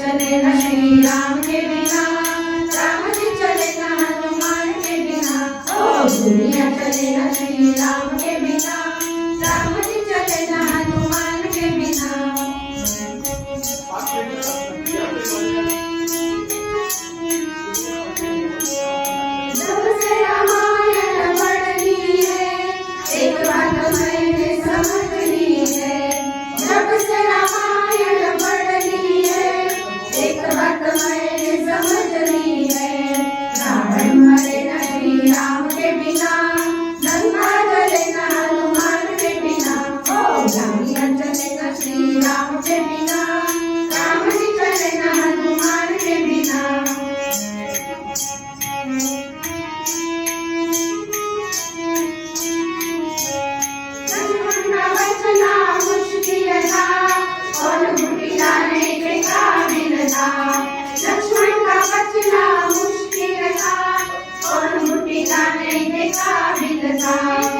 चले न राम के बिना चले न हनुमान के बिना चले न राम के बिना चले न हनुमान के बिना राम के बिना राम जी न हनुमान के बिना बचना मुश्किल था और बुढ़ियाने के काबिल था लक्ष्मण का बचना मुश्किल था और बुढ़ियाने के काबिल था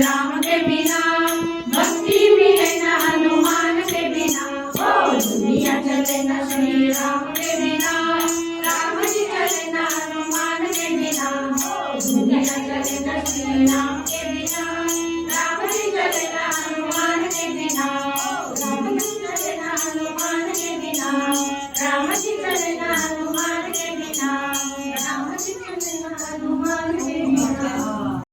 राम के बिना भक्ति भी है न हनुमान के बिना। ओ, दुनिया चले न श्री राम के बिना राम जी चले न हनुमान के बिना। ओ, दुनिया चले न श्री राम के बिना राम जी चले न हनुमान के बिना।